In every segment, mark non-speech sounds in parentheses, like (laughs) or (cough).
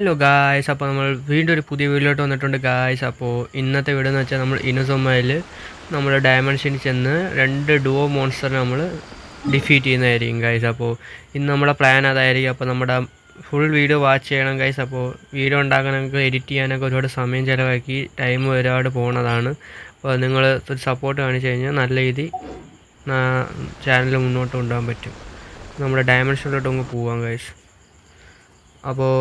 Hello guys അപ്പോൾ നമ്മൾ വീണ്ടും ഒരു പുതിയ വീഡിയോയിലോട്ട് വന്നിട്ടുണ്ട് ഗായ്സ് അപ്പോൾ ഇന്നത്തെ വീഡിയോ എന്ന് വെച്ചാൽ നമ്മൾ ഇനസൊമ്മയിൽ നമ്മൾ ഡയമെൻഷനിൽ ചെന്ന് രണ്ട് ഡുവോ മോൺസ്റ്ററിനെ നമ്മൾ ഡിഫീറ്റ് ചെയ്യുന്നതായിരിക്കും ഗായ്സ് അപ്പോൾ ഇന്ന് നമ്മുടെ പ്ലാൻ അതായിരിക്കും. അപ്പോൾ നമ്മുടെ ഫുൾ വീഡിയോ വാച്ച് ചെയ്യണം ഗൈസ് അപ്പോൾ വീഡിയോ ഉണ്ടാക്കാനൊക്കെ എഡിറ്റ് ചെയ്യാനൊക്കെ ഒരുപാട് സമയം ചിലവാക്കി ടൈം ഒരുപാട് പോകുന്നതാണ് അപ്പോൾ നിങ്ങൾ ഒരു സപ്പോർട്ട് കാണിച്ചു കഴിഞ്ഞാൽ നല്ല രീതി ചാനൽ മുന്നോട്ട് കൊണ്ടുപോകാൻ പറ്റും. നമ്മുടെ ഡയമെൻഷനിലോട്ട് നമുക്ക് പോവാം ഗൈസ് അപ്പോൾ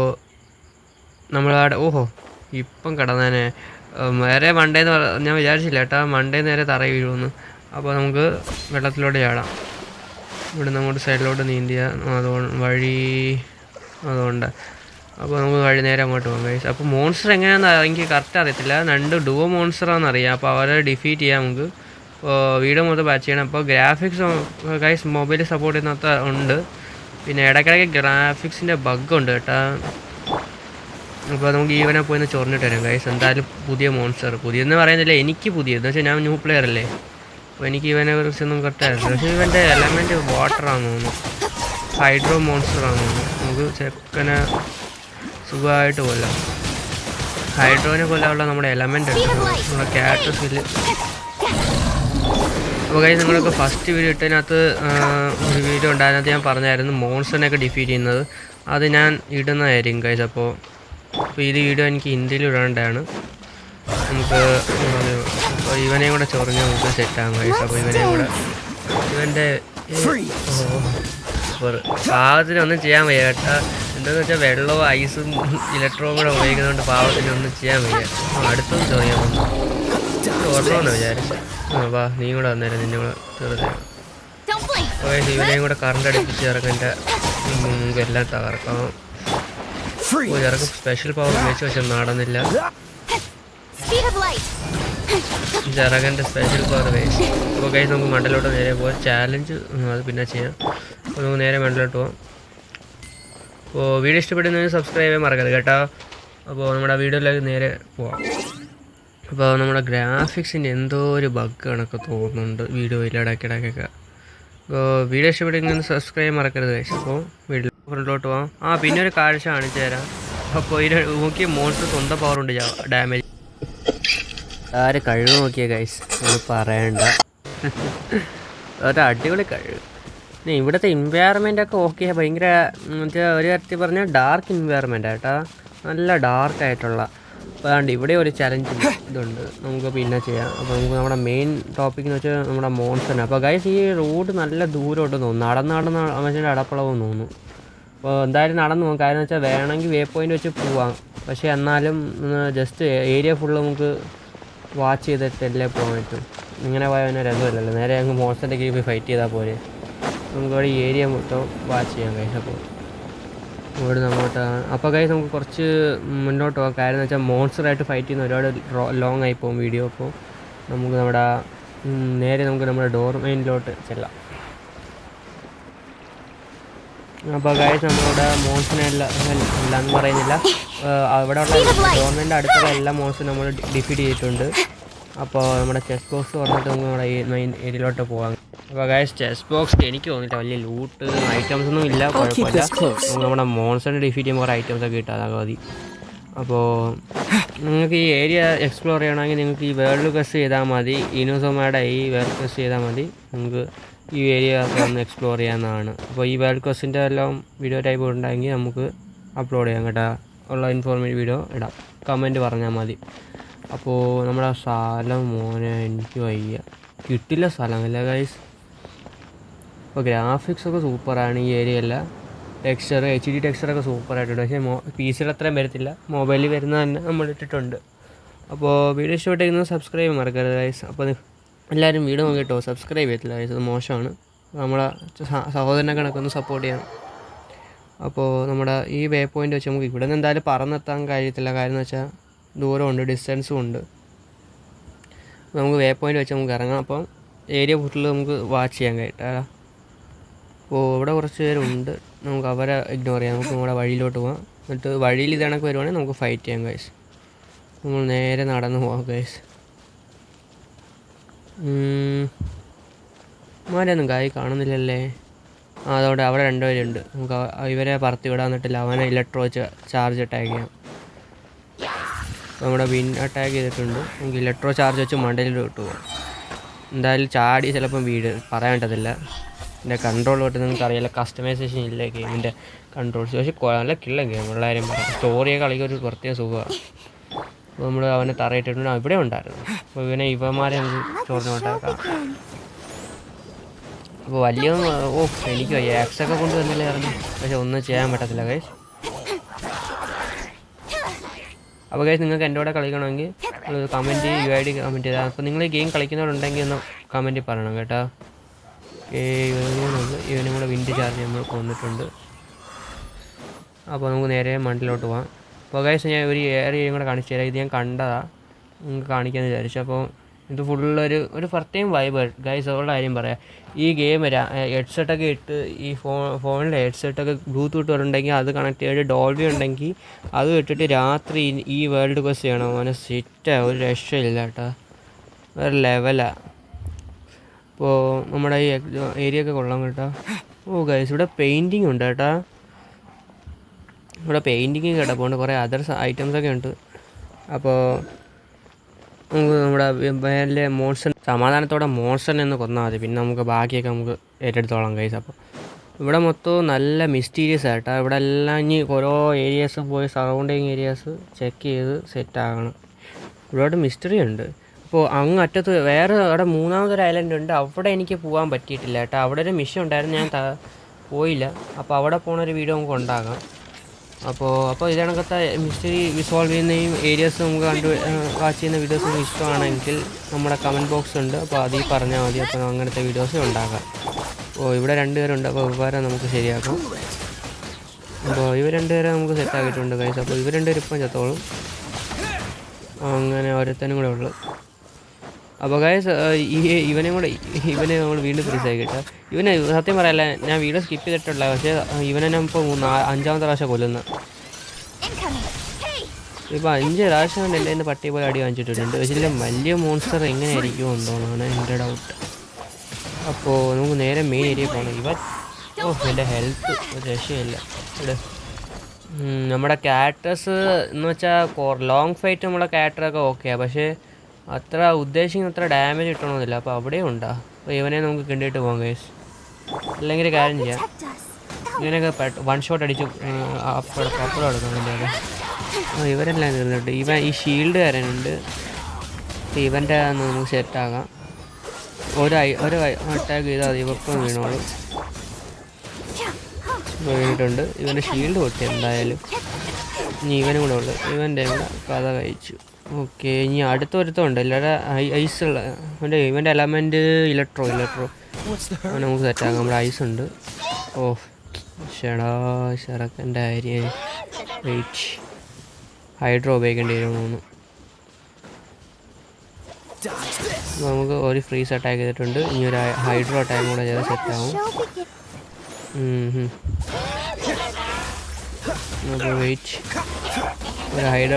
നമ്മളവിടെ ഓഹോ ഇപ്പം കിടന്നേനെ. വേറെ മണ്ടേന്ന് ഞാൻ വിചാരിച്ചില്ല ഏട്ടാ മണ്ടേ നേരെ തറയി വീഴുമെന്ന്. അപ്പോൾ നമുക്ക് വെള്ളത്തിലോട്ട് ചാടാം. ഇവിടുന്ന് അങ്ങോട്ട് സൈഡിലോട്ട് നീന്തിയ അതുകൊണ്ട് വഴി അതുകൊണ്ട്. അപ്പോൾ നമുക്ക് വഴി നേരെ അങ്ങോട്ട് പോകാം ഗൈസ് അപ്പോൾ മോൺസ്റ്റർ എങ്ങനെയാണെന്ന് എനിക്ക് കറക്റ്റ് അറിയത്തില്ല. രണ്ട് ഡുവോ മോൺസ്റ്ററാണെന്ന് അറിയാം. അപ്പോൾ അവരെ ഡിഫീറ്റ് ചെയ്യാം നമുക്ക്. വീഡിയോ മൊത്തം ബാച്ച് ചെയ്യണം. അപ്പോൾ ഗ്രാഫിക്സ് ഗൈസ് മൊബൈൽ സപ്പോർട്ട് ചെയ്യുന്നത്ര ഉണ്ട്. പിന്നെ ഇടയ്ക്കിടയ്ക്ക് ഗ്രാഫിക്സിന്റെ ഉണ്ട് കേട്ടോ. അപ്പോൾ നമുക്ക് ഈവനെ പോയി ഒന്ന് ചൊറിഞ്ഞിട്ട് വരാം. കൈസ് എന്തായാലും പുതിയ മോൺസ്റ്റർ പുതിയെന്ന് പറയുന്നില്ല എനിക്ക് പുതിയത്. വെച്ചാൽ ഞാൻ ന്യൂ പ്ലെയർ അല്ലേ? അപ്പോൾ എനിക്ക് ഇവനെ കുറിച്ചൊന്നും കറക്റ്റായിരുന്നു പക്ഷേ ഇവന്റെ എലമെന്റ് വാട്ടറാണെന്ന് തോന്നുന്നു. ഹൈഡ്രോ മോൺസ്റ്റർ ആണെന്ന് തോന്നുന്നു. നമുക്ക് ചെക്കനെ സുഖമായിട്ട് കൊല്ലാം. ഹൈഡ്രോനെ കൊല്ലാനുള്ള നമ്മുടെ എലമെന്റ് ഉണ്ട്. നമ്മുടെ ക്യാരക്ടർ അപ്പോൾ കൈ നിങ്ങളൊക്കെ ഫസ്റ്റ് വീഡിയോ ഇട്ടതിനകത്ത് ഒരു വീഡിയോ ഉണ്ടായിരുന്നത് ഞാൻ പറഞ്ഞായിരുന്നു മോൺസ്റ്ററിനെയൊക്കെ ഡിഫീറ്റ് ചെയ്യുന്നത്. അത് ഞാൻ ഇടുന്നതായിരിക്കും കൈസ് അപ്പോൾ അപ്പോൾ ഈ വീഡിയോ എനിക്ക് ഹിന്ദിയിൽ ഇടാണ്ടാണ് നമുക്ക് അപ്പോൾ ഇവനെയും കൂടെ ചൊറിഞ്ഞ് നമുക്ക് സെറ്റാകും കഴിയും അപ്പോൾ ഇവനെയും കൂടെ ഇവന്റെ പാവത്തിനൊന്നും ചെയ്യാൻ വയ്യ. കേട്ടോ എന്താണെന്ന് വെച്ചാൽ വെള്ളവും ഐസും ഇലക്ട്രോവും കൂടെ ഉപയോഗിക്കുന്നതുകൊണ്ട് പാവത്തിനൊന്നും ചെയ്യാൻ വയ്യ. അടുത്തും ചൊറിയാൻ വന്നു ഓർമ്മ വിചാരിച്ചു? ആ വാ നീ കൂടെ വന്നേരം നിന്നെ കൂടെ തീർച്ചയായും അപ്പോൾ ഇവനെയും കൂടെ കറണ്ട് അടുപ്പിച്ച് മുമ്പ് എല്ലാം തകർക്കാം ഓ സ്പെഷ്യൽ പവർ ഉപയോഗിച്ച് പക്ഷെ നടന്നില്ല ജറകന്റെ സ്പെഷ്യൽ പവർ വേസ്റ്റ് അപ്പോൾ കൈസ് നമുക്ക് മണ്ടലോട്ട് നേരെ പോകാം ചാലഞ്ച് അത് പിന്നെ ചെയ്യാം. അപ്പോൾ നമുക്ക് നേരെ മണ്ടലോട്ട് പോകാം അപ്പോൾ വീഡിയോ ഇഷ്ടപ്പെടുന്നതിന് സബ്സ്ക്രൈബ് ചെയ്യാൻ മറക്കരുത് കേട്ടോ. അപ്പോൾ നമ്മുടെ വീഡിയോയിലേക്ക് നേരെ പോവാം. അപ്പോൾ നമ്മുടെ ഗ്രാഫിക്സിന്റെ എന്തോ ഒരു ബഗ് കണക്ക് തോന്നുന്നുണ്ട്. വീഡിയോയിൽ ഇടയ്ക്കിടയ്ക്കൊക്കെ. അപ്പോൾ വീഡിയോ ഇഷ്ടപ്പെടുന്ന സബ്സ്ക്രൈബ് മറക്കരുത്. അപ്പോൾ വീട്ടിൽ ഫ്രണ്ടിലോട്ട് പോകാം ആ പിന്നെ ഒരു കാഴ്ച കാണിച്ചു തരാം. അപ്പോൾ ഈ നോക്കിയ മോൺസ്റ്റർ സ്വന്തം പവർ ഉണ്ട് ഡാമേജ് ആര് കഴിവ് നോക്കിയ ഗൈസ് ഒന്ന് പറയണ്ട. ഒരു അടിപൊളി കഴിവ് ഇവിടുത്തെ എൻവയറമെന്റ് ഒക്കെ ഓക്കെ ഭയങ്കര ഒരു കാര്യത്തിൽ പറഞ്ഞാൽ ഡാർക്ക് എൻവയറമെന്റ് ആയിട്ടാ നല്ല ഡാർക്ക് ആയിട്ടുള്ള. അതുകൊണ്ട് ഇവിടെ ഒരു ചലഞ്ച് ഇതുണ്ട്. നമുക്ക് പിന്നെ ചെയ്യാം. അപ്പോൾ നമുക്ക് നമ്മുടെ മെയിൻ ടോപ്പിക് എന്ന് വെച്ചാൽ നമ്മുടെ മോൺസൺ അപ്പോൾ ഗൈസ് ഈ റോഡ് നല്ല ദൂരോട്ട് തോന്നുന്നു. നടന്ന് നടന്ന് അടപ്പളവും തോന്നുന്നു. അപ്പോൾ എന്തായാലും നടന്നു പോകും. കാരണം വെച്ചാൽ വേണമെങ്കിൽ വേ പോയിന്റ് വെച്ച് പോവാം. പക്ഷേ എന്നാലും ജസ്റ്റ് ഏരിയ ഫുള്ള് നമുക്ക് വാച്ച് ചെയ്തിട്ടല്ലേ പോകാൻ പറ്റും. ഇങ്ങനെ പോയാൽ പിന്നെ രസമില്ലല്ലോ. നേരെ അങ്ങ് മോൺസ്റ്ററിന്റെ കീഴിൽ പോയി ഫൈറ്റ് ചെയ്താൽ പോരെ. ഈ ഏരിയ മൊത്തം വാച്ച് ചെയ്യാൻ കൈസ് അപ്പോൾ ഇവിടെ അങ്ങോട്ടാണ് അപ്പോൾ കൈസ് നമുക്ക് കുറച്ച് മുന്നോട്ട് പോകാം. കാര്യം എന്ന് വെച്ചാൽ മോൺസ്റ്ററായിട്ട് ഫൈറ്റ് ചെയ്യുന്ന ഒരുപാട് ലോങ് ആയി പോകും വീഡിയോ അപ്പോൾ നമുക്ക് നമ്മുടെ നേരെ നമുക്ക് നമ്മുടെ ഡോർ മെയിനിലോട്ട് ചെല്ലാം. അപ്പോൾ ഗൈസ് നമ്മളിവിടെ മോൺസിനെ എല്ലാം എല്ലാം എന്ന് പറയുന്നില്ല. അവിടെ ഉള്ള ഗവൺമെന്റ് അടുത്തുള്ള എല്ലാ മോൺസും നമ്മൾ ഡിഫീറ്റ് ചെയ്തിട്ടുണ്ട്. അപ്പോൾ നമ്മുടെ ചെസ് ബോക്സ് പറഞ്ഞിട്ട് നമുക്ക് നമ്മുടെ ഈ മെയിൻ ഏരിയയിലോട്ട് പോകാം. അപ്പോൾ ഗൈസ് ചെസ് ബോക്സ് എനിക്ക് തോന്നിയില്ല വലിയ ലൂട്ട് ഐറ്റംസ് ഒന്നും ഇല്ല. കുഴപ്പമില്ല. നമ്മുടെ മോൺസിനെ ഡിഫീറ്റ് ചെയ്യുമ്പോൾ കുറേ ഐറ്റംസ് ഒക്കെ കിട്ടാതെ മതി. അപ്പോൾ നിങ്ങൾക്ക് ഈ ഏരിയ എക്സ്പ്ലോർ ചെയ്യണമെങ്കിൽ നിങ്ങൾക്ക് ഈ വേൾഡ് ക്വസ്റ്റ് ചെയ്താൽ മതി. ഇനോസോമയുടെ ഈ വേൾഡ് ക്വസ്റ്റ് ചെയ്താൽ മതി. നിങ്ങൾക്ക് ഈ ഏരിയ ഒക്കെ ഒന്ന് എക്സ്പ്ലോർ ചെയ്യാവുന്നതാണ് അപ്പോൾ ഈ വേൾഡ് ക്വസ്റ്റിന്റെ എല്ലാം വീഡിയോ ടൈപ്പ് ഉണ്ടെങ്കിൽ നമുക്ക് അപ്ലോഡ് ചെയ്യാം കേട്ടോ. ഉള്ള ഇൻഫോർമേറ്റീവ് വീഡിയോ ഇടാം. കമന്റ് പറഞ്ഞാൽ മതി. അപ്പോൾ നമ്മുടെ സ്ഥലം മോനെ എനിക്ക് വയ്യ. കിട്ടില്ല സ്ഥലം അല്ലേ ഗൈസ് അപ്പോൾ ഗ്രാഫിക്സ് ഒക്കെ സൂപ്പറാണ് ഈ ഏരിയ അല്ല ടെക്സ്ചർ എച്ച് ഡി ടെക്സ്ചറൊക്കെ സൂപ്പറായിട്ടുണ്ട് പക്ഷേ മോ പി സിയിൽ അത്രയും വരത്തില്ല. മൊബൈലിൽ വരുന്ന തന്നെ നമ്മൾ ഇട്ടിട്ടുണ്ട്. അപ്പോൾ വീഡിയോ ഇഷ്ടപ്പെട്ടേക്കുന്നത് സബ്സ്ക്രൈബ് മറക്കരുത് ഗൈസ് അപ്പോൾ എല്ലാവരും നോക്കി കേട്ടോ. സബ്സ്ക്രൈബ് ചെയ്തില്ല അത് മോശമാണ്. നമ്മളെ സഹോദരനെ കണക്കൊന്ന് സപ്പോർട്ട് ചെയ്യണം. അപ്പോൾ നമ്മുടെ ഈ വേ പോയിന്റ് വെച്ച് നമുക്ക് ഇവിടെ നിന്ന് എന്തായാലും പറന്നെത്താൻ കഴിയത്തില്ല. കാര്യം എന്ന് വെച്ചാൽ ദൂരമുണ്ട് ഡിസ്റ്റൻസും ഉണ്ട്. നമുക്ക് വേ പോയിന്റ് വെച്ച് നമുക്ക് ഇറങ്ങാം. അപ്പം ഏരിയ ഫുട്ടിൽ നമുക്ക് വാച്ച് ചെയ്യാൻ കഴിയട്ടെ അപ്പോൾ ഇവിടെ കുറച്ച് പേരുണ്ട്. നമുക്ക് അവരെ ഇഗ്നോർ ചെയ്യാം. നമുക്ക് നമ്മുടെ വഴിയിലോട്ട് പോകാം എന്നിട്ട് വഴിയിൽ ഇത് കണക്ക് വരുവാണെങ്കിൽ നമുക്ക് ഫൈറ്റ് ചെയ്യാം ഗൈസ് നമ്മൾ നേരെ നടന്ന് പോകാം ഗൈസ് മാരൊന്നും കായി കാണുന്നില്ലല്ലേ? ആ അതോടെ അവിടെ രണ്ടുപേരുണ്ട്. നമുക്ക് ഇവരെ പറത്തി വിടാൻ നിട്ടില്ല അവനെ ഇലക്ട്രോ ചാർജ് അറ്റാക്ക് ചെയ്യാം. നമ്മുടെ വിൻ അറ്റാക്ക് ചെയ്തിട്ടുണ്ട്. നമുക്ക് ഇലക്ട്രോ ചാർജ് വെച്ച് മണ്ടയിൽ കിട്ടുമോ എന്തായാലും ചാടി ചിലപ്പം വീട്. പറയാൻ പറ്റത്തില്ല. എന്റെ കൺട്രോൾ തൊട്ട് നിങ്ങൾക്ക് കസ്റ്റമൈസേഷൻ ഇല്ല ഗെയിമിന്റെ കൺട്രോൾസ് പക്ഷേ നല്ല കിള്ള ഗെയിം ഉള്ള കാര്യം പറയാം. സ്റ്റോറിയൊക്കെ കളിക്കൊരു പ്രത്യേക സുഖമാണ് നമ്മൾ അവനെ തറയിട്ടിട്ടുണ്ട്. ഇവിടെ ഉണ്ടായിരുന്നു. അപ്പോൾ ഇവനെ ഇവന്മാരെ നമുക്ക് ചോർന്നോട്ടാക്കാം അപ്പോൾ വലിയ ഓ എനിക്ക് ആക്സൊക്കെ കൊണ്ട് തന്നല്ലേ പറഞ്ഞു പക്ഷെ ഒന്നും ചെയ്യാൻ പറ്റത്തില്ല കൈസ് അപ്പോൾ കൈസ് നിങ്ങൾക്ക് എന്റെ കൂടെ കളിക്കണമെങ്കിൽ comment U I D comment ചെയ്താൽ അപ്പോൾ നിങ്ങൾ ഗെയിം കളിക്കുന്നവരുണ്ടെങ്കിൽ ഒന്ന് കമന്റ് പറയണം കേട്ടോ. ഇവനും കൂടെ വിൻഡ് ചാർജ് നമ്മൾ കൊന്നിട്ടുണ്ട്. അപ്പോൾ നമുക്ക് നേരെ മണ്ടിലോട്ട് പോവാം. അപ്പോൾ ഗൈസ് ഞാൻ ഒരു ഏറിയയും കൂടെ കാണിച്ചു തരാം. ഇത് ഞാൻ കണ്ടതാ. നിങ്ങൾക്ക് കാണിക്കാമെന്ന് വിചാരിച്ചു. അപ്പോൾ ഇത് ഫുള്ളൊരു ഒരു പ്രത്യേകം വൈബ് ഗൈസ് അവളുടെ കാര്യം പറയാം. ഈ ഗെയിം ഹെഡ്സെറ്റൊക്കെ ഇട്ട് ഈ ഫോ ഫോണിലെ ഹെഡ്സെറ്റൊക്കെ ബ്ലൂടൂത്ത് ഉണ്ടെങ്കിൽ അത് കണക്ട് ചെയ്ത് ഡോൾബി ഉണ്ടെങ്കിൽ അത് ഇട്ടിട്ട് രാത്രി ഈ- ഈ വേൾഡ് ബസ് ചെയ്യണം. അവനെ സിറ്റാ ഒരു രക്ഷയില്ല കേട്ടോ വേറെ ലെവലാണ് അപ്പോൾ നമ്മുടെ ഈ ഏരിയ ഒക്കെ കൊള്ളാം കേട്ടോ. ഓ ഗൈസ് ഇവിടെ പെയിന്റിങ് ഉണ്ട് കേട്ടോ ഇവിടെ പെയിന്റിങ് കിടപ്പുണ്ട് കുറേ അതർ ഐറ്റംസ് ഒക്കെ ഉണ്ട്. അപ്പോൾ നമുക്ക് നമ്മുടെ മേലെ മോൺസൺ സമാധാനത്തോടെ മോൺസൺ എന്ന് കൊന്നാൽ മതി. പിന്നെ നമുക്ക് ബാക്കിയൊക്കെ നമുക്ക് ഏറ്റെടുത്തോളാം കൈസ് അപ്പോൾ ഇവിടെ മൊത്തം നല്ല മിസ്റ്റീരിയസ് ആയിട്ടാ. ഇവിടെ എല്ലാം ഇനി ഓരോ ഏരിയാസ് പോയി സറൗണ്ടിങ് ഏരിയാസ് ചെക്ക് ചെയ്ത് സെറ്റ് ആകണം. ഒരുപാട് മിസ്റ്ററി ഉണ്ട്. അപ്പോൾ അങ്ങ് അറ്റത്ത് വേറെ അവിടെ മൂന്നാമതൊരു ഐലൻഡ് ഉണ്ട്. അവിടെ എനിക്ക് പോകാൻ പറ്റിയിട്ടില്ല കേട്ടോ. അവിടെ ഒരു മിഷൻ ഉണ്ടായിരുന്നു. ഞാൻ പോയില്ല. അപ്പോൾ അവിടെ പോണ ഒരു വീഡിയോ നമുക്ക് ഉണ്ടാകാം. അപ്പോൾ അപ്പോൾ ഇതിനകത്തെ മിസ്റ്ററി റിസോൾവ് ചെയ്യുന്നയും ഏരിയാസ് നമുക്ക് കണ്ടു വാച്ച് ചെയ്യുന്ന വീഡിയോസ് നിങ്ങൾക്ക് ഇഷ്ടമാണെങ്കിൽ നമ്മുടെ കമന്റ് ബോക്സ് ഉണ്ട്. അപ്പോൾ അതിൽ പറഞ്ഞാൽ മതി. അപ്പോൾ അങ്ങനത്തെ വീഡിയോസ് ഉണ്ടാക്കാം. അപ്പോൾ ഇവിടെ രണ്ടുപേരുണ്ട്. അപ്പോൾ ഉപകാരം നമുക്ക് ശരിയാക്കാം. അപ്പോൾ ഇവർ രണ്ടുപേരെ നമുക്ക് സെറ്റ് ആക്കിയിട്ടുണ്ട് അപ്പോൾ ഇവർ രണ്ടുപേരും ഇപ്പം ചത്തോളും. അങ്ങനെ ഓരോരുത്തരും കൂടെ ഉള്ളു. അപ്പോൾ ഗായസ് ഈ ഇവനെ കൂടെ ഇവനെ നമ്മൾ വീണ്ടും ഫ്രീസായി കേട്ടോ. ഇവനെ സത്യം പറയല്ല ഞാൻ വീഡിയോ സ്കിപ്പ് ചെയ്തിട്ടുള്ള പക്ഷേ ഇവനെ ഞാൻ ഇപ്പോൾ മൂന്ന് അഞ്ചാമത്തെ പ്രാവശ്യം കൊല്ലുന്നു! ഇപ്പോൾ അഞ്ച് പ്രാവശ്യം കൊണ്ട് എന്റെ നിന്ന് പട്ടി പോലെ അടി വാങ്ങിച്ചിട്ടുണ്ട്. പക്ഷേ വലിയ മോൺസ്റ്റർ എങ്ങനെയായിരിക്കും എന്തോന്നാണ് എന്റെ ഡൗട്ട് അപ്പോൾ നമുക്ക് നേരെ മെയിൻ ഏരിയ പോകണം ഇവ ഓ എന്റെ ഹെൽത്ത് രക്ഷയില്ല. ഇവിടെ നമ്മുടെ ക്യാരക്ടേഴ്സ് എന്ന് വെച്ചാൽ ലോങ് ഫൈറ്റ് നമ്മളെ ക്യാരക്ടറൊക്കെ ഓക്കെയാണ് പക്ഷേ അത്ര ഉദ്ദേശിക്കുന്ന അത്ര ഡാമേജ് കിട്ടണമെന്നില്ല അപ്പോൾ അവിടെയും ഉണ്ടാ? അപ്പോൾ ഇവനെ നമുക്ക് കിണ്ടിയിട്ട് പോകാം കേസ് അല്ലെങ്കിൽ കാര്യം ചെയ്യാം. ഇങ്ങനെയൊക്കെ. വൺ ഷോട്ട് അടിച്ച് അപ്പുറം അപ്പുറം എടുക്കണം എന്റെ ആ ഇവരെല്ലാം തീർന്നിട്ട് ഇവൻ ഈ ഷീൽഡ് കാരനുണ്ട്. അപ്പോൾ ഇവന്റെ നമുക്ക് സെറ്റാകാം ഒരു ഒരു അറ്റാക്ക് ചെയ്താൽ അത് ഇവർക്കും വീണോളൂ. വീണിട്ടുണ്ട്. ഇവന്റെ ഷീൽഡ് പൊട്ടി എന്തായാലും. ഇനി ഇവനും കൂടെ ഉള്ളു. ഇവന്റെ കഥ കഴിച്ചു. ഓക്കെ ഇനി അടുത്ത ഒരുത്തമുണ്ട് എല്ലാവരുടെ ഐസ് ഉള്ള അവന്റെ ഇവന്റെ എലമെന്റ് ഇലക്ട്രോ ഇലക്ട്രോ. നമുക്ക് സെറ്റാക്കാം നമ്മുടെ ഐസ് ഉണ്ട്. ഓ ഷെടാ ഷെറക്കന്റെ ആര്യ വെയിറ്റ് ഹൈഡ്രോ ഉപയോഗിക്കേണ്ടി വരും തോന്നുന്നു നമുക്ക് ഒരു ഫ്രീസ് അറ്റാക്ക് ചെയ്തിട്ടുണ്ട് ഇനി ഒരു ഹൈഡ്രോ അറ്റാക്ക് കൂടെ ചെയ്താൽ. അപ്പോൾ വെയിറ്റ് ഒരു ഹൈഡ്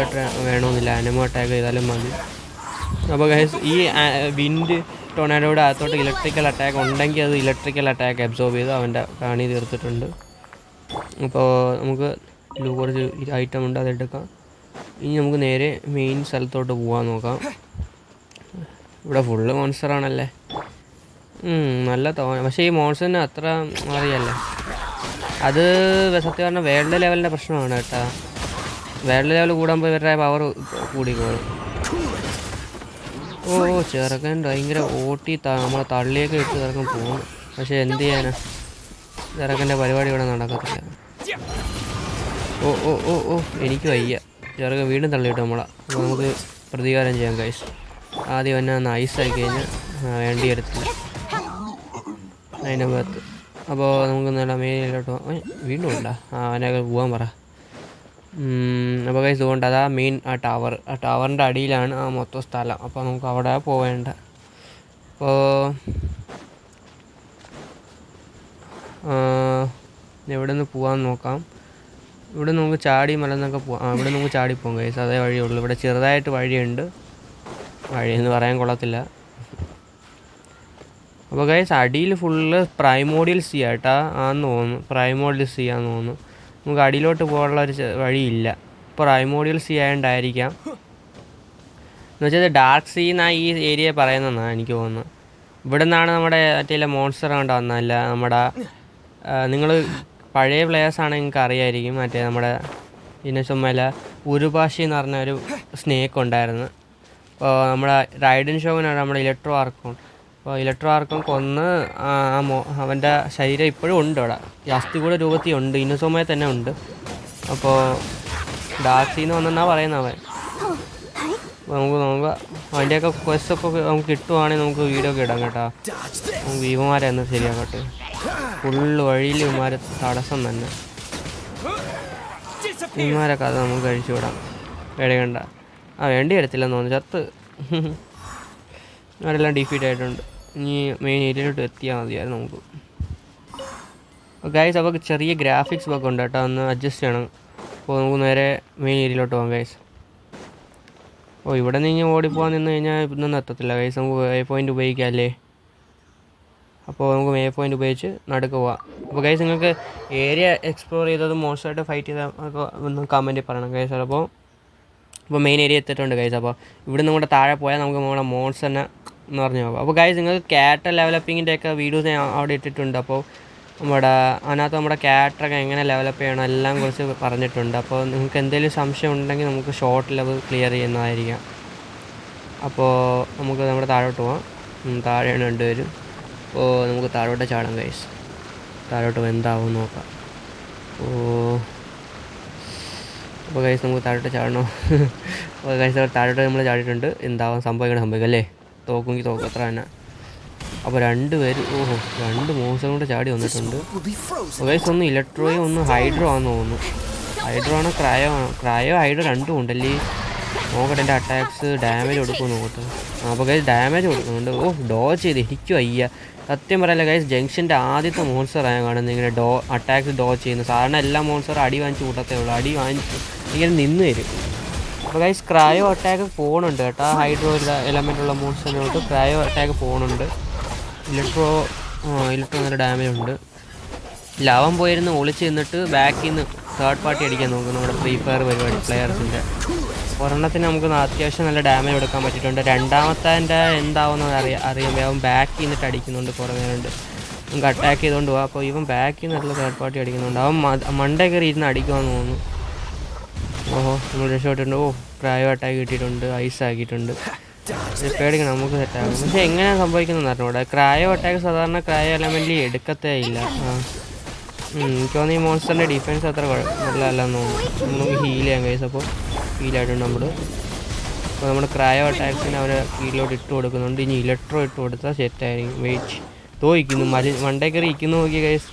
വേണമെന്നില്ല അനമോ അറ്റാക്ക് ചെയ്താലും മതി. അപ്പോൾ ഗൈസ് ഈ വിൻഡ് ടൊർണാഡോയുടെ അകത്തോട്ട് ഇലക്ട്രിക്കൽ അറ്റാക്ക് ഉണ്ടെങ്കിൽ അത് ഇലക്ട്രിക്കൽ അറ്റാക്ക് അബ്സോർബ് ചെയ്ത് അവന്റെ കാണി തീർത്തിട്ടുണ്ട്. അപ്പോൾ നമുക്ക് കുറച്ച് ഐറ്റം ഉണ്ട് അതെടുക്കാം ഇനി നമുക്ക് നേരെ മെയിൻ സ്ഥലത്തോട്ട് പോകാൻ നോക്കാം. ഇവിടെ ഫുള്ള് മോൺസ്റ്റർ ആണല്ലേ? നല്ല തോന്ന പക്ഷേ ഈ മോൺസ്റ്ററിന് അത്ര അറിയല്ലേ? അത് സത്യം പറഞ്ഞാൽ വേൾഡ് ലെവലിന്റെ പ്രശ്നമാണ് കേട്ടോ. വേൾഡ് ലെവൽ കൂടുമ്പോൾ ഇവരുടെ പവർ കൂടിക്കോളും ഓ ചെറുക്കൻ ഭയങ്കര ഓട്ടി നമ്മളെ തള്ളിയൊക്കെ ഇട്ട് ചെറുക്കൻ പോകും പക്ഷെ എന്ത് ചെയ്യാനാ? ചെറുക്കന്റെ പരിപാടി ഇവിടെ നടക്കത്തില്ല. ഓ ഓ ഓ ഓ എനിക്ക് വയ്യ. ചെറുക്കൻ വീണ്ടും തള്ളിയിട്ട് നമ്മളെ. അപ്പോൾ നമുക്ക് പ്രതികാരം ചെയ്യാം കൈസ് ആദ്യം എന്നെ ഒന്ന് ഐസാക്കി കഴിഞ്ഞാൽ വേണ്ടി എടുത്തില്ല അതിന്റെ ഭാഗത്ത് അപ്പോൾ നമുക്ക് നല്ല മെയിനിലോട്ട് പോകാം വീണ്ടും ഉണ്ടാ? അവനൊക്കെ പോകാൻ പറ. അപ്പോൾ കൈസ് ഇതുകൊണ്ട് അതാ മെയിൻ ആ ടവർ ആ ടവറിന്റെ അടിയിലാണ് ആ മൊത്തം സ്ഥലം. അപ്പോൾ നമുക്ക് അവിടെ പോവേണ്ട. അപ്പോൾ എവിടെ നിന്ന് പോകാൻ നോക്കാം. ഇവിടെ നമുക്ക് ചാടി മലന്നൊക്കെ പോവാം ആ ഇവിടെ നമുക്ക് ചാടി പോകും കൈസ് അതേ വഴിയുള്ളൂ ഇവിടെ ചെറുതായിട്ട് വഴിയുണ്ട്. വഴിയെന്ന് പറയാൻ കൊള്ളത്തില്ല. അപ്പോൾ ഗൈസ് അടിയിൽ ഫുള്ള് പ്രൈമോഡിയൽ സി ആട്ടാ. ആന്ന് തോന്നുന്നു. പ്രൈമോഡിയൽ സി ആന്ന് തോന്നുന്നു. നമുക്ക് അടിയിലോട്ട് പോകാനുള്ള ഒരു വഴിയില്ല. ഇപ്പോൾ റൈമോഡിയൽ സി ആയതുകൊണ്ടായിരിക്കാം എന്ന് വെച്ചാൽ ഡാർക്ക് സീ എന്നാണ് ഈ ഏരിയ പറയുന്നതെന്നാണ് എനിക്ക് തോന്നുന്നത്. ഇവിടെ നിന്നാണ് നമ്മുടെ മറ്റേ മോൺസ്റ്റർ കൊണ്ട് വന്നതല്ല നമ്മുടെ നിങ്ങൾ പഴയ പ്ലേയേഴ്സ് ആണെങ്കിൽ നിങ്ങൾക്ക് അറിയായിരിക്കും. മറ്റേ നമ്മുടെ പിന്നെ ചുമ്മല ഉരുപാശി എന്ന് പറഞ്ഞ ഒരു സ്നേക്ക് ഉണ്ടായിരുന്നു. അപ്പോൾ നമ്മുടെ റൈഡൻ ഷോവിനാണ് നമ്മുടെ ഇലക്ട്രോ ആർക്കോൺ അപ്പോൾ ഇലക്ട്രോ ആർക്കും കൊന്ന് ആ മോ അവന്റെ ശരീരം ഇപ്പോഴും ഉണ്ട് അവിടെ. ഈ അസ്ഥികൂട രൂപത്തിൽ ഉണ്ട് ഇന്നസോമയെ തന്നെ ഉണ്ട്. അപ്പോൾ ഡാക്സിന്ന് വന്നെന്നാ പറയുന്നത് അവൻ. നമുക്ക് നമുക്ക് അതിന്റെയൊക്കെ ക്വസ്റ്റ് ഒക്കെ നമുക്ക് കിട്ടുവാണെങ്കിൽ നമുക്ക് വീഡിയോ ഒക്കെ ഇടാം കേട്ടോ. നമുക്ക് ഇവന്മാരെ ഒന്ന് ശരിയാക്കട്ടെ. ഫുള്ള് വഴിയിൽ ഇവന്മാർ തടസ്സം തന്നെ. ഇവന്മാരൊക്കെ അത് നമുക്ക് കഴിച്ചു വിടാം. പേടിക്കണ്ട. ആ വേണ്ടി വരത്തില്ലെന്ന് തോന്നുന്നു. ചത്ത്. അവരെല്ലാം ഡിഫീറ്റ് ആയിട്ടുണ്ട്. ഇനി മെയിൻ ഏരിയയിലോട്ട് എത്തിയാൽ മതിയായിരുന്നു നമുക്ക്. ഗൈസ് അപ്പോൾ ചെറിയ ഗ്രാഫിക്സ് ഒക്കെ ഉണ്ട് കേട്ടോ ഒന്ന് അഡ്ജസ്റ്റ് ചെയ്യണം. അപ്പോൾ നമുക്ക് നേരെ മെയിൻ ഏരിയയിലോട്ട് പോകാം ഗൈസ് ഓ ഇവിടെ നിന്ന് ഓടിപ്പോകാൻ നിന്ന് കഴിഞ്ഞാൽ ഇതൊന്നും എത്തത്തില്ല ഗൈസ് നമുക്ക് വേ പോയിന്റ് ഉപയോഗിക്കാം അല്ലേ? അപ്പോൾ നമുക്ക് എ പോയിന്റ് ഉപയോഗിച്ച് നടുക്ക് പോവാം. അപ്പോൾ ഗൈസ് നിങ്ങൾക്ക് ഏരിയ എക്സ്പ്ലോർ ചെയ്തത് മോശമായിട്ട് ഫൈറ്റ് ചെയ്ത ഒന്ന് കമന്റിൽ പറയണം ഗൈസ് അപ്പോൾ ഇപ്പോൾ മെയിൻ ഏരിയ എത്തിയിട്ടുണ്ട് ഗൈസ് അപ്പോൾ ഇവിടെ കൂടെ താഴെ പോയാൽ നമുക്ക് നമ്മുടെ മോൺസ് തന്നെ എന്ന് പറഞ്ഞു അപ്പോൾ ഗൈസ് നിങ്ങൾക്ക് ക്യാരക്ടർ ഡെവലപ്പിങ്ങിന്റെ ഒക്കെ വീഡിയോസ് ഞാൻ അവിടെ ഇട്ടിട്ടുണ്ട്. അപ്പോൾ നമ്മുടെ അതിനകത്ത് നമ്മുടെ ക്യാരക്ടറൊക്കെ എങ്ങനെ ഡെവലപ്പ് ചെയ്യണം എല്ലാം കുറിച്ച് പറഞ്ഞിട്ടുണ്ട്. അപ്പോൾ നിങ്ങൾക്ക് എന്തെങ്കിലും സംശയം ഉണ്ടെങ്കിൽ നമുക്ക് ഷോർട്ട് ലെവൽ ക്ലിയർ ചെയ്യുന്നതായിരിക്കാം. അപ്പോൾ നമുക്ക് നമ്മുടെ താഴോട്ട് പോവാം. താഴെയാണ് രണ്ടുപേരും. അപ്പോൾ നമുക്ക് താഴോട്ട് ചാടാം ഗൈസ് താഴോട്ട് എന്താവും നോക്കാം. ഓ അപ്പോൾ ഗൈസ് നമുക്ക് താഴോട്ട് ചാടണം. (laughs) അപ്പോൾ ഗൈസ് താഴോട്ട് നമ്മൾ ചാടിയിട്ടുണ്ട്. എന്താവും സംഭവിക്കണം സംഭവിക്കും അല്ലേ? തോക്കുമെങ്കിൽ തോക്കും അത്ര തന്നെ. അപ്പോൾ രണ്ട് പേര് ഓഹോ രണ്ട് മോശം കൊണ്ട് ചാടി വന്നിട്ടുണ്ട്. ഗൈസ് ഒന്ന് ഇലക്ട്രോയും ഒന്ന് ഹൈഡ്രോ ആണെന്ന് തോന്നുന്നു. ഹൈഡ്രോ ആണോ ക്രയോ ആണോ? ക്രയോ ഹൈഡ്രോ രണ്ടും ഉണ്ടല്ലേ? നോക്കട്ടെ എന്റെ അറ്റാക്സ് ഡാമേജ് കൊടുക്കുമെന്ന് നോക്കട്ടെ. അപ്പോൾ ഗൈസ് ഡാമേജ് കൊടുക്കുന്നുണ്ട്. ഓ ഡോ ചെയ്ത് എനിക്കും അയ്യ സത്യം പറയല്ല ഗൈസ് ജംഗ്ഷന്റെ ആദ്യത്തെ മോൺസ്റ്റർ ഞാൻ കാണുന്നത് ഇങ്ങനെ ഡോ അറ്റാക്സ് ഡോ ചെയ്യുന്നു സാധാരണ എല്ലാ മോൺസ്റ്ററും അടി വാങ്ങിച്ച് കൂട്ടത്തേ ഉള്ളൂ. അടി വാങ്ങിച്ച് ഇങ്ങനെ നിന്ന് തരും അപ്പോൾ ഗൈസ് ക്രയോ അറ്റാക്ക് പോകുന്നുണ്ട് കേട്ടോ. ഹൈഡ്രോ എലമെന്റ് ഉള്ള മോൺസ്റ്ററിനോട്ട് ക്രയോ അറ്റാക്ക് പോകുന്നുണ്ട് ഇലക്ട്രോ ഇലക്ട്രോ നല്ല ഡാമേജ് ഉണ്ട്. ലവൻ പോയിരുന്ന് ഒളിച്ച് നിന്നിട്ട് ബാക്കിൽ നിന്ന് തേർഡ് പാർട്ടി അടിക്കാൻ നോക്കും. നമ്മുടെ ഫ്രീ ഫയർ പരിപാടി പ്ലെയേഴ്സിന്റെ ഒരെണ്ണത്തിന് നമുക്ക് അത്യാവശ്യം നല്ല ഡാമേജ് കൊടുക്കാൻ പറ്റിയിട്ടുണ്ട്. രണ്ടാമത്തെ എന്താവുന്ന അറിയാം അറിയാൻ അവൻ ബാക്കിൽ നിന്നിട്ട് അടിക്കുന്നുണ്ട് കുറേ നേരമുണ്ട്. നമുക്ക് അറ്റാക്ക് ചെയ്തുകൊണ്ട് പോകാം അപ്പോൾ ഇവൻ ബാക്കിൽ നിന്നുള്ള തേർഡ് പാർട്ടി അടിക്കുന്നുണ്ട്. അവൻ മണ്ടേ കയറി ഇരുന്ന് അടിക്കുമെന്ന് തോന്നുന്നു. ഓഹോ നമ്മൾ രക്ഷപ്പെട്ടിട്ടുണ്ട് ഓ പ്രായോ അറ്റാക്ക് കിട്ടിയിട്ടുണ്ട് ഐസ് ആക്കിയിട്ടുണ്ട് പേടിക്കണം നമുക്ക് സെറ്റാകും പക്ഷെ എങ്ങനെയാണ് സംഭവിക്കുന്നത് അറിഞ്ഞൂടെ ക്രായോ അറ്റാക്ക് സാധാരണ ക്രായോ എലമെന്റിൽ എടുക്കത്തേ ഇല്ല. എനിക്ക് തോന്നുന്നു ഈ മോൺസ്റ്ററിന്റെ ഡിഫൻസ് അത്ര നല്ലതല്ലെന്ന് തോന്നുന്നു. നമുക്ക് ഹീൽ ചെയ്യാൻ കഴിയും. അപ്പോൾ ഹീലായിട്ടുണ്ട് നമ്മൾ അപ്പോൾ നമ്മുടെ ക്രായോ അറ്റാക്സിന് അവർ കീഴിലോട്ട് ഇട്ട് കൊടുക്കുന്നുണ്ട്. ഇനി ഇലക്ട്രോ ഇട്ട് കൊടുത്താൽ സെറ്റായിരിക്കും വെയിറ്റ് തോയിക്കുന്നു മല മണ്ടേ കയറി ഇരിക്കുന്നു നോക്കിയ കൈസ്.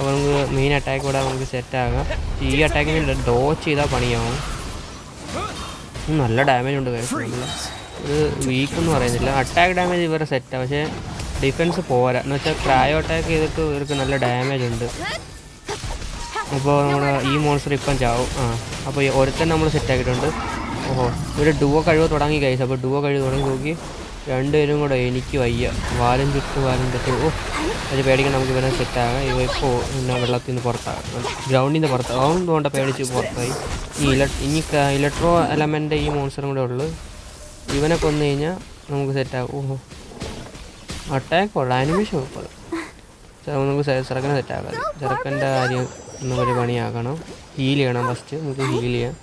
അപ്പോൾ നമുക്ക് മെയിൻ അറ്റാക്ക് കൂടെ നമുക്ക് സെറ്റാകാം ഈ അറ്റാക്കിന് ഡോ ചെയ്താൽ പണിയാവും. നല്ല ഡാമേജ് ഉണ്ട് ഒരു വീക്ക് എന്ന് പറയുന്നില്ല അറ്റാക്ക് ഡാമേജ് ഇവരെ സെറ്റാണ് പക്ഷേ ഡിഫൻസ് പോരാ. എന്ന് വെച്ചാൽ ക്രായോ അറ്റാക്ക് ചെയ്തിട്ട് ഇവർക്ക് നല്ല ഡാമേജ് ഉണ്ട്. അപ്പോൾ നമ്മൾ ഈ മോൺസ്റ്റർ ഇപ്പം ചാവും. ആ അപ്പോൾ ഒരുത്തന്നെ നമ്മൾ സെറ്റ് ആക്കിയിട്ടുണ്ട്. ഓഹോ ഒരു ഡുവോ കഴിവ് തുടങ്ങി കഴിച്ചു അപ്പോൾ ഡുവോ കഴിവ് തുടങ്ങി നോക്കി. രണ്ടുപേരും കൂടെ എനിക്ക് വയ്യ. വാലും ചുറ്റും വാലും ചുറ്റു ഓ അത് പേടിക്കണം നമുക്ക് ഇവനെ സെറ്റാകാം ഇവ ഇപ്പോൾ പിന്നെ വെള്ളത്തിൽ നിന്ന് പുറത്താകാം ഗ്രൗണ്ടിൽ നിന്ന് പുറത്താകും അവൻ പേടിച്ച് പുറത്തായി. ഈ ഇല ഇനി ഇലക്ട്രോ എലമെന്റ് ഈ മോൺസ്റ്ററും കൂടെ ഉള്ളു. ഇവനെ കൊന്നു കഴിഞ്ഞാൽ നമുക്ക് സെറ്റാകും ഓഹോ. അറ്റാക്ക് ഉള്ള അനിമേഷൻ ചിലപ്പോൾ നമുക്ക് ചെറുക്കനെ സെറ്റാക്കാം ചെറുക്കന്റെ കാര്യം ഒന്നും ഒരു പണിയാക്കണം. ഹീൽ ചെയ്യണം ഫസ്റ്റ് നമുക്ക് ഹീൽ ചെയ്യാം.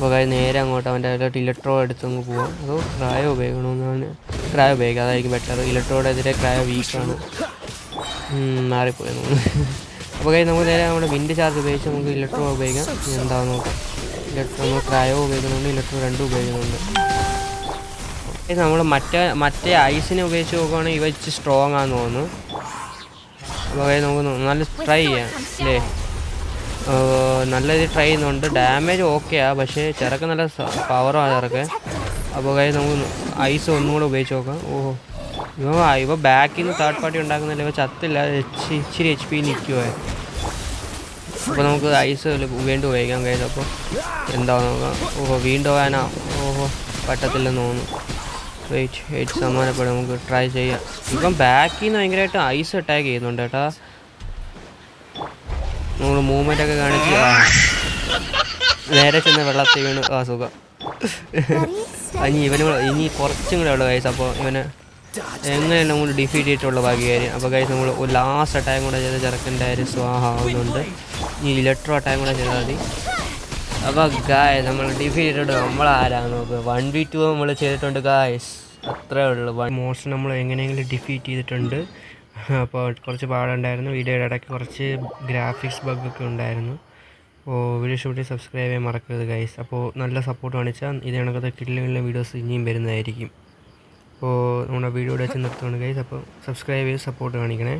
അപ്പോൾ കാര്യം നേരെ അങ്ങോട്ട് അവന്റെ അതിലോട്ട് ഇലക്ട്രോ എടുത്ത് നമുക്ക് പോവാം. അതോ ക്രായോ ഉപയോഗിക്കണമെന്നാണ് ക്രായോ ഉപയോഗിക്കുക അതായിരിക്കും ബെറ്റർ ഇലക്ട്രോയുടെ എതിരെ ക്രായോ വീക്കാണ് മാറിപ്പോയി നമ്മൾ അപ്പോൾ കാര്യം നമുക്ക് നേരെ നമ്മുടെ വിൻഡ് ചാർജ് ഉപയോഗിച്ച് നമുക്ക് ഇലക്ട്രോ ഉപയോഗിക്കാം. എന്താ എന്താണെന്ന് നോക്കാം. ഇലക്ട്രോ നമ്മൾ ക്രായോ ഉപയോഗിക്കുന്നുണ്ട്. ഇലക്ട്രോ രണ്ടും ഉപയോഗിക്കുന്നുണ്ട്. നമ്മൾ മറ്റേ മറ്റേ ഐസിനെ ഉപയോഗിച്ച് നോക്കുവാണെങ്കിൽ ഇവ ഇച്ചിരി സ്ട്രോങ് ആണെന്ന് തോന്നുന്നു. അപ്പോൾ നമുക്ക് നല്ല ട്രൈ ചെയ്യാം. അല്ലേ നല്ല രീതിയിൽ ട്രൈ ചെയ്യുന്നുണ്ട്. ഡാമേജ് ഓക്കെയാണ് പക്ഷേ ചിറക്ക് നല്ല പവറാണ് ചിറക്ക്. അപ്പോൾ കഴിഞ്ഞ് നമുക്ക് ഐസ് ഒന്നും കൂടെ ഉപയോഗിച്ച് നോക്കാം. ഓഹോ. ഇവ ഇവ ബാക്കിൽ നിന്ന് തേർഡ് പാർട്ടി ഉണ്ടാക്കുന്നില്ല. ഇവ ചത്തില്ല. എച്ച് ഇച്ചിരി എച്ച് പി നിൽക്കുമോ അപ്പോൾ നമുക്ക് ഐസ് വീണ്ടും ഉപയോഗിക്കാൻ കഴിയും അപ്പോൾ എന്താ നോക്കാം. ഓഹോ വീണ്ടും പോകാനാ ഓഹോ പറ്റത്തില്ലെന്ന് തോന്നുന്നു. വെയിറ്റ് വെയിറ്റ് സമാനപ്പെടും നമുക്ക് ട്രൈ ചെയ്യാം. ഇപ്പം ബാക്കിൽ നിന്ന് ഭയങ്കരമായിട്ട് ഐസ് അറ്റാക്ക് ചെയ്യുന്നുണ്ട് കേട്ടാ. നമ്മൾ മൂവ്മെന്റ് ഒക്കെ കാണിച്ച് നേരെ ചെന്ന് വെള്ളത്തിൽ വീണ്. ആ സുഖം. ഇനി ഇവന് ഇനി കുറച്ചും കൂടെ ഉള്ളു കൈസ് അപ്പോൾ ഇവനെ എങ്ങനെയാണ് നമ്മൾ ഡിഫീറ്റ് ചെയ്തിട്ടുള്ള ബാക്കി കാര്യം അപ്പോൾ കൈസ് നമ്മൾ ലാസ്റ്റ് അറ്റാക്കും കൂടെ ചെയ്ത് ചെറുക്കന്റെ ഒരു സ്വാഹ ഈ ഇലക്ട്രോ അറ്റാക്കും കൂടെ ചെയ്താൽ മതി. അപ്പോൾ ഗായ് നമ്മൾ ഡിഫീറ്റ് ചെയ്തിട്ടുണ്ട് നമ്മളാരാ നോക്ക്. വൺ ബി ടു നമ്മൾ ചെയ്തിട്ടുണ്ട് ഗായ്സ് അത്രേ ഉള്ളൂ. മോഷൻ നമ്മൾ എങ്ങനെയെങ്കിലും ഡിഫീറ്റ് ചെയ്തിട്ടുണ്ട്. അപ്പോൾ കുറച്ച് പാടുണ്ടായിരുന്നു. വീഡിയോയുടെ ഇടയ്ക്ക് കുറച്ച് ഗ്രാഫിക്സ് ബഗ്ഗൊക്കെ ഉണ്ടായിരുന്നു. അപ്പോൾ വീഡിയോ ഷൂട്ടി സബ്സ്ക്രൈബ് ചെയ്യാൻ മറക്കരുത് ഗൈസ് അപ്പോൾ നല്ല സപ്പോർട്ട് കാണിച്ചാൽ ഇത് കണക്കത്തെ കിട്ടില്ല വീഡിയോസ് ഇനിയും വരുന്നതായിരിക്കും. അപ്പോൾ നമ്മുടെ വീഡിയോ വെച്ച് നിർത്തുകയാണ് ഗൈസ് അപ്പോൾ സബ്സ്ക്രൈബ് ചെയ്ത് സപ്പോർട്ട് കാണിക്കണേ.